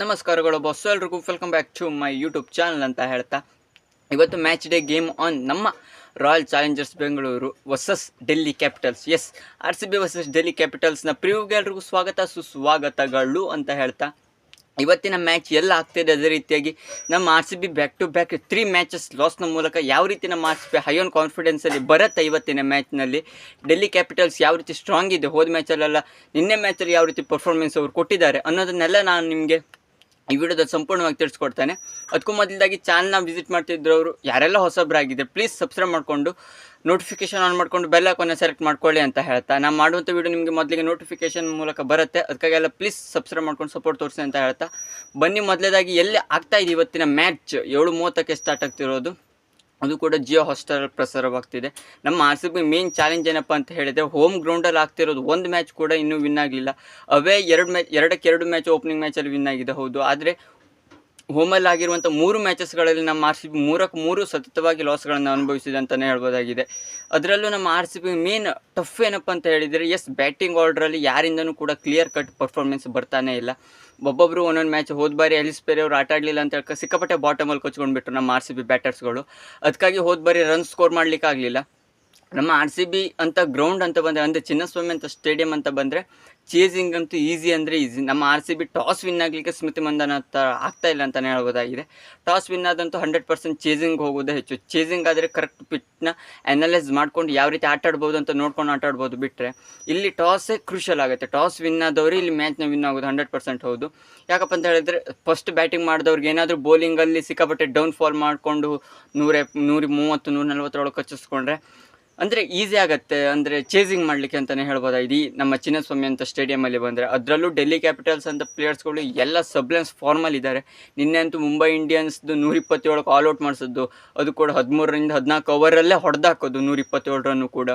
ನಮಸ್ಕಾರಗಳು ಬಸ್ ಎಲ್ರಿಗೂ welcome back to my YouTube channel ಅಂತ ಹೇಳ್ತಾ. ಇವತ್ತು ಮ್ಯಾಚ್ ಡೇ ಗೇಮ್ ಆನ್ ನಮ್ಮ Royal Challengers Bengaluru versus Delhi Capitals S R C B versus Delhi ಕ್ಯಾಪಿಟಲ್ಸ್ನ ಪ್ರಿವ್ಗೆ ಎಲ್ರಿಗೂ ಸ್ವಾಗತ, ಸುಸ್ವಾಗತಗಳು ಅಂತ ಹೇಳ್ತಾ. ಇವತ್ತಿನ ಮ್ಯಾಚ್ ಎಲ್ಲ ಆಗ್ತಿದೆ ಅದೇ ರೀತಿಯಾಗಿ. ನಮ್ಮ R C B back to back three matches ಲಾಸ್ನ ಮೂಲಕ ಯಾವ ರೀತಿ ನಮ್ಮ R C B high on ಕಾನ್ಫಿಡೆನ್ಸಲ್ಲಿ ಬರುತ್ತೆ ಇವತ್ತಿನ ಮ್ಯಾಚ್ನಲ್ಲಿ ಡೆಲ್ಲಿ ಕ್ಯಾಪಿಟಲ್ಸ್ ಯಾವ ರೀತಿ ಸ್ಟ್ರಾಂಗ್ ಇದೆ? ಹೋದ ಮ್ಯಾಚಲ್ಲೆಲ್ಲ ನಿನ್ನೆ ಮ್ಯಾಚಲ್ಲಿ ಯಾವ ರೀತಿ ಪರ್ಫಾರ್ಮೆನ್ಸ್ ಅವರು ಕೊಟ್ಟಿದ್ದಾರೆ ಅನ್ನೋದನ್ನೆಲ್ಲ ನಾನು ನಿಮಗೆ ಈ ವಿಡಿಯೋದಲ್ಲಿ ಸಂಪೂರ್ಣವಾಗಿ ತಿಳಿಸ್ಕೊಡ್ತಾನೆ. ಅದಕ್ಕೂ ಮೊದಲಾಗಿ ಚಾನಲ್ನ ವಿಸಿಟ್ ಮಾಡ್ತಿದ್ದವರು ಯಾರೆಲ್ಲ ಹೊಸಬ್ರಾಗಿದೆ ಪ್ಲೀಸ್ ಸಬ್ಸ್ಕ್ರೈಬ್ ಮಾಡಿಕೊಂಡು ನೋಟಿಫಿಕೇಶನ್ ಆನ್ ಮಾಡಿಕೊಂಡು ಬೆಲ್ ಹಾಕೋನ್ನ ಸೆಲೆಕ್ಟ್ ಮಾಡ್ಕೊಳ್ಳಿ ಅಂತ ಹೇಳ್ತಾ. ನಾನು ಮಾಡುವಂಥ ವಿಡಿಯೋ ನಿಮಗೆ ಮೊದಲಿಗೆ ನೋಟಿಫಿಕೇಶನ್ ಮೂಲಕ ಬರುತ್ತೆ. ಅದಕ್ಕಾಗೆಲ್ಲ ಪ್ಲೀಸ್ ಸಬ್ಸ್ಕ್ರೈಬ್ ಮಾಡ್ಕೊಂಡು ಸಪೋರ್ಟ್ ತೋರಿಸಿ ಅಂತ ಹೇಳ್ತಾ. ಬನ್ನಿ ಮೊದಲೇದಾಗಿ ಎಲ್ಲಿ ಆಗ್ತಾ ಇದೆ ಇವತ್ತಿನ ಮ್ಯಾಚ್ ಏಳು ಮೂವತ್ತಕ್ಕೆ ಸ್ಟಾರ್ಟ್ ಆಗ್ತಿರೋದು. ಅದು ಕೂಡ ಜಿಯೋ ಹಾಸ್ಟೆಲ್ ಪ್ರಸಾರವಾಗ್ತಿದೆ. ನಮ್ಮ R C B main challenge ಏನಪ್ಪ ಅಂತ ಹೇಳಿದರೆ ಹೋಮ್ ಗ್ರೌಂಡಲ್ಲಿ ಆಗ್ತಿರೋದು ಒಂದು ಮ್ಯಾಚ್ ಕೂಡ ಇನ್ನೂ ವಿನ್ ಆಗಲಿಲ್ಲ. ಅವೇ ಎರಡು ಮ್ಯಾಚ್ ಎರಡಕ್ಕೆ ಎರಡು ಮ್ಯಾಚ್ ಓಪನಿಂಗ್ ಮ್ಯಾಚಲ್ಲಿ ವಿನ್ ಆಗಿದೆ ಹೌದು. ಆದರೆ ಹೋಮಲ್ಲಿ ಆಗಿರುವಂಥ ಮೂರು ಮ್ಯಾಚಸ್ಗಳಲ್ಲಿ ನಮ್ಮ ಆರ್ ಸಿ ಬಿ ಮೂರಕ್ಕೆ ಮೂರು ಸತತವಾಗಿ ಲಾಸ್ಗಳನ್ನು ಅನುಭವಿಸಿದೆ ಅಂತಲೇ ಹೇಳ್ಬೋದಾಗಿದೆ. ಅದರಲ್ಲೂ ನಮ್ಮ R C B main tough ಏನಪ್ಪ ಅಂತ ಹೇಳಿದರೆ ಎಸ್ ಬ್ಯಾಟಿಂಗ್ ಆರ್ಡ್ರಲ್ಲಿ ಯಾರಿಂದನೂ ಕೂಡ ಕ್ಲಿಯರ್ ಕಟ್ ಪರ್ಫಾರ್ಮೆನ್ಸ್ ಬರ್ತಾನೆ ಇಲ್ಲ. ಒಬ್ಬೊಬ್ಬರು ಒಂದೊಂದು ಮ್ಯಾಚ್ ಹೋದ ಬಾರಿ ಎಲಿಸ್ ಅವರು ಆಟ ಆಡಲಿಲ್ಲ ಅಂತ ಹೇಳ್ಕ ಸಿಕ್ಕಾಪಟ್ಟೆ ಬಾಟಮಲ್ಲಿ ಕೊಚ್ಕೊಂಡ್ಬಿಟ್ರು ನಮ್ಮ ಆರ್ ಸಿ ಬಿ ಬ್ಯಾಟರ್ಸ್ಗಳು ಅದಕ್ಕಾಗಿ ಹೋದ ಬಾರಿ ರನ್ ಸ್ಕೋರ್ ಮಾಡಲಿಕ್ಕೆ ಆಗಲಿಲ್ಲ ನಮ್ಮ ಆರ್ ಸಿ ಬಿ ಅಂತ ಗ್ರೌಂಡ್ ಅಂತ ಬಂದರೆ, ಅಂದರೆ ಚಿನ್ನಸ್ವಾಮಿ ಅಂತ ಸ್ಟೇಡಿಯಂ ಅಂತ ಬಂದರೆ ಚೇಸಿಂಗ್ ಅಂತೂ ಈಸಿ ಅಂದರೆ ಈಸಿ ನಮ್ಮ R C B toss win ಆಗಲಿಕ್ಕೆ ಸ್ಮೃತಿ ಮಂದನ ಆಗ್ತಾ ಇಲ್ಲ ಅಂತಲೇ ಹೇಳ್ಬೋದಾಗಿದೆ. ಟಾಸ್ ವಿನ್ ಆದಂತೂ ಹಂಡ್ರೆಡ್ ಪರ್ಸೆಂಟ್ ಚೇಸಿಂಗ್ ಹೋಗೋದೇ ಹೆಚ್ಚು. ಚೇಸಿಂಗ್ ಆದರೆ ಕರೆಕ್ಟ್ ಪಿಟ್ನ ಅನಲೈಸ್ ಮಾಡ್ಕೊಂಡು ಯಾವ ರೀತಿ ಆಟ ಆಡ್ಬೋದು ಅಂತ ನೋಡ್ಕೊಂಡು ಆಟ ಆಡ್ಬೋದು ಬಿಟ್ಟರೆ ಇಲ್ಲಿ ಟಾಸೇ ಕ್ರೂಷಲ್ ಆಗುತ್ತೆ. ಟಾಸ್ ವಿನ್ ಆದವರು ಇಲ್ಲಿ ಮ್ಯಾಚ್ನ ವಿನ್ ಆಗೋದು ಹಂಡ್ರೆಡ್ ಪರ್ಸೆಂಟ್ ಹೌದು. ಯಾಕಪ್ಪ ಅಂತ ಹೇಳಿದ್ರೆ ಫಸ್ಟ್ ಬ್ಯಾಟಿಂಗ್ ಮಾಡಿದವ್ರಿಗೆ ಏನಾದರೂ ಬೌಲಿಂಗಲ್ಲಿ ಸಿಕ್ಕಾಪಟ್ಟೆ ಡೌನ್ ಫಾಲ್ ಮಾಡಿಕೊಂಡು ನೂರ ನೂರ ಮೂವತ್ತು ನೂರ ನಲ್ವತ್ತರೊಳಗೆ ಕಚ್ಚಿಸ್ಕೊಂಡ್ರೆ ಅಂದರೆ ಈಸಿ ಆಗುತ್ತೆ. ಅಂದರೆ ಚೇಸಿಂಗ್ ಮಾಡಲಿಕ್ಕೆ ಅಂತಲೇ ಹೇಳ್ಬೋದಾಗಿದೆ ಇದು ನಮ್ಮ ಚಿನ್ನಸ್ವಾಮಿ ಅಂತ ಸ್ಟೇಡಿಯಮಲ್ಲಿ ಬಂದರೆ. ಅದರಲ್ಲೂ ಡೆಲ್ಲಿ ಕ್ಯಾಪಿಟಲ್ಸ್ ಅಂತ ಪ್ಲೇಯರ್ಸ್ಗಳು ಎಲ್ಲ ಸಬ್ಲೆನ್ಸ್ ಫಾರ್ಮಲ್ ಇದ್ದಾರೆ. ನಿನ್ನೆ ಅಂತೂ ಮುಂಬೈ ಇಂಡಿಯನ್ಸ್ದು ನೂರಿಪ್ಪತ್ತೇಳಕ್ಕೆ ಆಲ್ಔಟ್ ಮಾಡಿಸಿದ್ದು. ಅದು ಕೂಡ ಹದಿಮೂರರಿಂದ ಹದಿನಾಲ್ಕು ಓವರಲ್ಲೇ ಹೊಡೆದಾಕೋದು ನೂರ ಇಪ್ಪತ್ತೇಳು ರನ್ನು ಕೂಡ.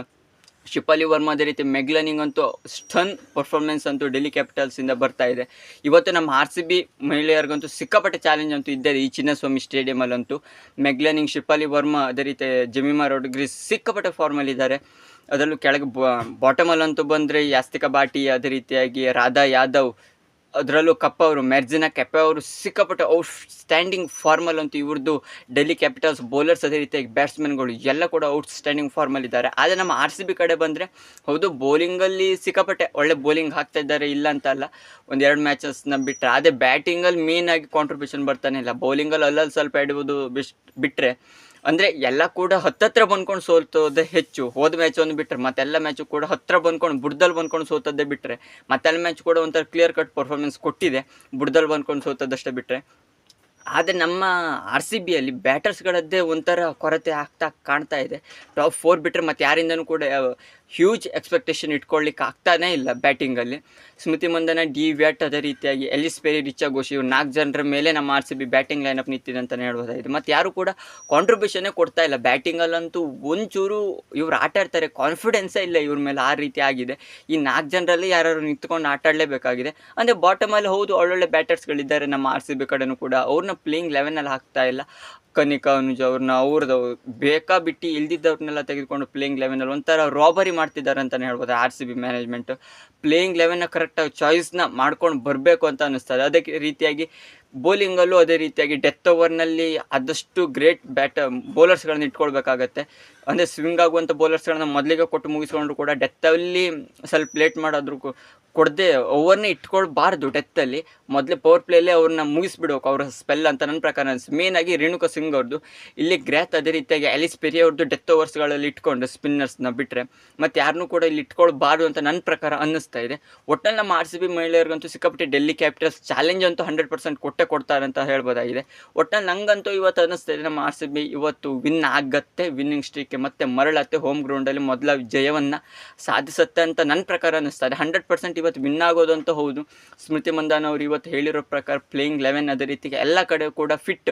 ಶಿಪಾಲಿ ವರ್ಮಾ ಅದೇ ರೀತಿ ಮೆಗ್ಲನಿಂಗ್ ಅಂತೂ ಸ್ಟನ್ ಪರ್ಫಾರ್ಮೆನ್ಸ್ ಅಂತೂ ಡೆಲ್ಲಿ ಕ್ಯಾಪಿಟಲ್ಸಿಂದ ಬರ್ತಾ ಇದೆ. ಇವತ್ತು ನಮ್ಮ ಆರ್ ಸಿ ಬಿ ಮಹಿಳೆಯರಿಗಂತೂ ಸಿಕ್ಕಾಪಟ್ಟೆ ಚಾಲೆಂಜ್ ಅಂತೂ ಇದ್ದೇ ಇದೆ. ಈ ಚಿನ್ನಸ್ವಾಮಿ ಸ್ಟೇಡಿಯಮಲ್ಲಂತೂ ಮೆಗ್ಲನಿಂಗ್, ಶಿಪಾಲಿ ವರ್ಮಾ ಅದೇ ರೀತಿ ಜಮೀಮಾ ರೋಡ್ಗ್ರೀಸ್ ಸಿಕ್ಕಾಪಟ್ಟೆ ಫಾರ್ಮಲ್ಲಿದ್ದಾರೆ ಅದರಲ್ಲೂ ಕೆಳಗೆ ಬಾಟಮಲ್ಲಂತೂ ಬಂದರೆ ಯಾಸ್ತಿಕಾ ಬಾಟಿ ಅದೇ ರೀತಿಯಾಗಿ ರಾಧಾ ಯಾದವ್ ಅದರಲ್ಲೂ ಕಪ್ಪ ಅವರು ಮೆರ್ಜಿನ ಕೆಪ್ಪೆ ಅವರು ಸಿಕ್ಕಾಪಟ್ಟೆ ಔಟ್ ಸ್ಟ್ಯಾಂಡಿಂಗ್ ಫಾರ್ಮಲ್ ಅಂತೂ ಇವ್ರದ್ದು ಡೆಲ್ಲಿ ಕ್ಯಾಪಿಟಲ್ಸ್ ಬೌಲರ್ಸ್ ಅದೇ ರೀತಿಯಾಗಿ ಬ್ಯಾಟ್ಸ್ಮನ್ಗಳು ಎಲ್ಲ ಕೂಡ ಔಟ್ ಸ್ಟ್ಯಾಂಡಿಂಗ್ ಫಾರ್ಮಲ್ ಇದ್ದಾರೆ. ಆದರೆ ನಮ್ಮ ಆರ್ ಸಿ ಬಿ ಕಡೆ ಬಂದರೆ, ಹೌದು ಬೌಲಿಂಗಲ್ಲಿ ಸಿಕ್ಕಾಪಟ್ಟೆ ಒಳ್ಳೆ ಬೌಲಿಂಗ್ ಹಾಕ್ತಾ ಇದ್ದಾರೆ, ಇಲ್ಲ ಅಂತ ಅಲ್ಲ. ಒಂದು ಎರಡು ಮ್ಯಾಚಸ್ನ ಬಿಟ್ಟರೆ ಅದೇ ಬ್ಯಾಟಿಂಗಲ್ಲಿ ಮೇನಾಗಿ ಕಾಂಟ್ರಿಬ್ಯೂಷನ್ ಬರ್ತಾನೆ ಇಲ್ಲ. ಬೌಲಿಂಗಲ್ಲಿ ಅಲ್ಲಲ್ಲಿ ಸ್ವಲ್ಪ ಇಡ್ಬೋದು ಬಿಸ್ ಬಿಟ್ಟರೆ ಅಂದರೆ ಎಲ್ಲ ಕೂಡ ಹತ್ತತ್ರ ಬಂದ್ಕೊಂಡು ಸೋಲ್ತೋದೇ ಹೆಚ್ಚು. ಹೋದ ಮ್ಯಾಚ್ ಒಂದು ಬಿಟ್ಟರೆ ಮತ್ತೆಲ್ಲ ಮ್ಯಾಚು ಕೂಡ ಹತ್ತಿರ ಬಂದ್ಕೊಂಡು ಬುಡ್ದಲ್ಲಿ ಬಂದ್ಕೊಂಡು ಸೋತದ್ದೇ ಬಿಟ್ಟರೆ ಮತ್ತೆಲ್ಲ ಮ್ಯಾಚ್ ಕೂಡ ಒಂಥರ ಕ್ಲಿಯರ್ ಕಟ್ ಪರ್ಫಾರ್ಮೆನ್ಸ್ ಕೊಟ್ಟಿದೆ ಬುಡ್ದಲ್ಲಿ ಬಂದ್ಕೊಂಡು ಸೋತದಷ್ಟೇ ಬಿಟ್ಟರೆ ಆದರೆ ನಮ್ಮ ಆರ್ ಸಿ ಬಿಯಲ್ಲಿ ಬ್ಯಾಟರ್ಸ್ಗಳದ್ದೇ ಒಂಥರ ಕೊರತೆ ಆಗ್ತಾ ಕಾಣ್ತಾ ಇದೆ. ಟಾಪ್ ಫೋರ್ ಬಿಟ್ಟರೆ ಮತ್ತು ಯಾರಿಂದನೂ ಕೂಡ ಹ್ಯೂಜ್ ಎಕ್ಸ್ಪೆಕ್ಟೇಷನ್ ಇಟ್ಕೊಳ್ಳಿಕ್ಕೆ ಆಗ್ತಾನೇ ಇಲ್ಲ ಬ್ಯಾಟಿಂಗಲ್ಲಿ ಸ್ಮೃತಿ ಮಂದನ, ಡಿ ವ್ಯಾಟ್ ಅದೇ ರೀತಿಯಾಗಿ, ಎಲಿಸ್ ಪೇರಿ, ರಿಚಾ ಘೋಷ್ ಇವ್ರು ನಾಲ್ಕು ಜನರ ಮೇಲೆ ನಮ್ಮ R C B batting lineup ನಿಂತಿದೆ ಅಂತಲೇ ಹೇಳ್ಬೋದಾಗಿದೆ. ಮತ್ತು ಯಾರು ಕೂಡ ಕಾಂಟ್ರಿಬ್ಯೂಷನ್ನೇ ಕೊಡ್ತಾ ಇಲ್ಲ. ಬ್ಯಾಟಿಂಗಲ್ಲಂತೂ ಒಂಚೂರು ಇವ್ರು ಆಟ ಆಡ್ತಾರೆ ಕಾನ್ಫಿಡೆನ್ಸೇ ಇಲ್ಲ ಇವ್ರ ಮೇಲೆ ಆ ರೀತಿ ಆಗಿದೆ. ಈ ನಾಲ್ಕು ಜನರಲ್ಲಿ ಯಾರು ನಿಂತ್ಕೊಂಡು ಆಟ ಆಡಲೇಬೇಕಾಗಿದೆ. ಅಂದರೆ ಬಾಟಮಲ್ಲಿ ಹೌದು, ಒಳ್ಳೊಳ್ಳೆ ಬ್ಯಾಟರ್ಸ್ಗಳಿದ್ದಾರೆ ನಮ್ಮ ಆರ್ ಸಿ ಬಿ ಕಡೆಯೂ ಕೂಡ. ಅವ್ರನ್ನ ಪ್ಲೇಯಿಂಗ್ ಲೆವೆನಲ್ಲಿ ಹಾಕ್ತಾ ಇಲ್ಲ. ಕನಿಕಾ, ಅನುಜ್, ಅವ್ರನ್ನ ಅವ್ರದ್ದು ಬೇಕಾ ಬಿಟ್ಟು ಇಲ್ದಿದ್ದವ್ರನ್ನೆಲ್ಲ ತೆಗೆದುಕೊಂಡು ಪ್ಲೇಯಿಂಗ್ ಲೆವೆನಲ್ಲಿ ಒಂಥರ ರಾಬರಿ ಮಾಡ್ತಿದ್ದಾರೆ ಅಂತಲೇ ಹೇಳ್ಬೋದು R C B management playing ಲೆವೆನ್ನ ಕರೆಕ್ಟಾಗಿ ಚಾಯ್ಸ್ನ ಮಾಡ್ಕೊಂಡು ಬರಬೇಕು ಅಂತ ಅನ್ನಿಸ್ತದೆ. ಅದಕ್ಕೆ ರೀತಿಯಾಗಿ ಬೌಲಿಂಗಲ್ಲೂ ಅದೇ ರೀತಿಯಾಗಿ ಡೆತ್ ಓವರ್ನಲ್ಲಿ ಆದಷ್ಟು ಗ್ರೇಟ್ ಬ್ಯಾಟ ಬೌಲರ್ಸ್ಗಳನ್ನ ಇಟ್ಕೊಳ್ಬೇಕಾಗತ್ತೆ. ಅಂದರೆ ಸ್ವಿಂಗ್ ಆಗುವಂಥ ಬೌಲರ್ಸ್ಗಳನ್ನ ಮೊದಲಿಗೆ ಕೊಟ್ಟು ಮುಗಿಸ್ಕೊಂಡ್ರು ಕೂಡ ಡೆತ್ತಲ್ಲಿ ಸ್ವಲ್ಪ ಲೇಟ್ ಮಾಡೋದ್ರು ಕೊಡದೆ ಓವರ್ನೇ ಇಟ್ಕೊಳ್ಬಾರ್ದು ಡೆತ್ತಲ್ಲಿ ಮೊದಲೇ ಪವರ್ ಪ್ಲೇಲೇ ಅವ್ರನ್ನ ಮುಗಿಸ್ಬಿಡ್ಬೇಕು, ಅವ್ರ ಸ್ಪೆಲ್ ಅಂತ ನನ್ನ ಪ್ರಕಾರ ಅನಿಸ್ತು ಆಗಿ ರೇಣುಕಾ ಸಿಂಗ್ ಅವ್ರದ್ದು ಇಲ್ಲಿ ಗ್ರ್ಯಾತ್ ಅದೇ ರೀತಿಯಾಗಿ ಅಲಿಸ್ ಪೆರಿ ಅವ್ರದ್ದು ಡೆತ್ ಓವರ್ಸ್ಗಳಲ್ಲಿ ಇಟ್ಕೊಂಡು ಸ್ಪಿನ್ನರ್ಸ್ನ ಬಿಟ್ಟರೆ ಮತ್ತು ಯಾರನ್ನೂ ಕೂಡ ಇಲ್ಲಿ ಇಟ್ಕೊಳ್ಬಾರ್ದು ಅಂತ ನನ್ನ ಪ್ರಕಾರ ಅನ್ನಿಸ್ತಾ ಇದೆ. ಒಟ್ಟಲ್ಲಿ ನಮ್ಮ ಆರ್ ಸಿ ಬಿ ಮಹಿಳೆಯರಿಗಂತೂ ಸಿಕ್ಕಾಪಟ್ಟೆ ಡೆಲ್ಲಿ ಕ್ಯಾಪಿಟಲ್ಸ್ ಚಾಲೆಂಜ್ ಅಂತೂ ಹಂಡ್ರೆಡ್ ಪರ್ಸೆಂಟ್ ಕೊಟ್ಟೆ ಕೊಡ್ತಾರೆ ಅಂತ ಹೇಳ್ಬೋದಾಗಿದೆ. ಒಟ್ಟಲ್ಲಿ ನಂಗಂತೂ ಇವತ್ತು ಅನ್ನಿಸ್ತಾ ಇದೆ ನಮ್ಮ ಆರ್ ಸಿ ಬಿ ಇವತ್ತು ವಿನ್ ಆಗತ್ತೆ ವಿನ್ನಿಂಗ್ ಸ್ಟ್ರೀಕ್ಗೆ ಮತ್ತೆ ಮರಳತ್ತೆ ಹೋಮ್ ಗ್ರೌಂಡಲ್ಲಿ ಮೊದಲ ಜಯವನ್ನು ಸಾಧಿಸುತ್ತೆ ಅಂತ ನನ್ನ ಪ್ರಕಾರ ಅನ್ನಿಸ್ತಾ ಇದೆ. ಹಂಡ್ರೆಡ್ ಪರ್ಸೆಂಟ್ ಇವತ್ತು ವಿನ್ ಆಗೋದು ಅಂತ ಹೌದು. ಸ್ಮೃತಿ ಮಂದಾನ ಅವರು ಇವತ್ತು ಹೇಳಿರೋ ಪ್ರಕಾರ ಪ್ಲೇಯಿಂಗ್ ಲೆವೆನ್ ಅದೇ ರೀತಿಗೆ ಎಲ್ಲ ಕಡೆ ಕೂಡ ಫಿಟ್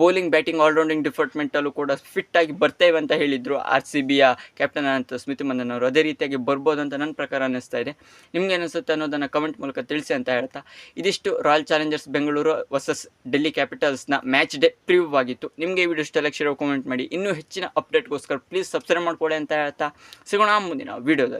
ಬೌಲಿಂಗ್ ಬ್ಯಾಟಿಂಗ್ ಆಲ್ರೌಂಡಿಂಗ್ ಡಿಪಾರ್ಟ್ಮೆಂಟಲ್ಲೂ ಕೂಡ ಫಿಟ್ ಆಗಿ ಬರ್ತೇವೆ ಅಂತ ಹೇಳಿದರು ಆರ್ ಸಿ ಬಿಯ ಕ್ಯಾಪ್ಟನ್ ಅಂತ ಸ್ಮಿತಿ ಮಂದನ್ ಅವರು. ಅದೇ ರೀತಿಯಾಗಿ ಬರ್ಬೋದು ಅಂತ ನನ್ನ ಪ್ರಕಾರ ಅನ್ನಿಸ್ತಾ ಇದೆ. ನಿಮ್ಗೆ ಅನಿಸುತ್ತೆ ಅನ್ನೋದನ್ನು ಕಮೆಂಟ್ ಮೂಲಕ ತಿಳಿಸಿ ಅಂತ ಹೇಳ್ತಾ. ಇದಿಷ್ಟು Royal Challengers Bengaluru versus Delhi ಕ್ಯಾಪಿಟಲ್ಸ್ನ match day preview ಆಗಿತ್ತು. ನಿಮಗೆ ವಿಡಿಯೋ ಇಷ್ಟ ಕಮೆಂಟ್ ಮಾಡಿ. ಇನ್ನೂ ಹೆಚ್ಚಿನ ಅಪ್ಡೇಟ್ಗೋಸ್ಕರ ಪ್ಲೀಸ್ ಸಬ್ಸ್ಕ್ರೈಬ್ ಮಾಡ್ಕೊಳ್ಳಿ ಅಂತ ಹೇಳ್ತಾ. ಸಿಗೋಣ ಮುಂದಿನ ವಿಡಿಯೋದಲ್ಲಿ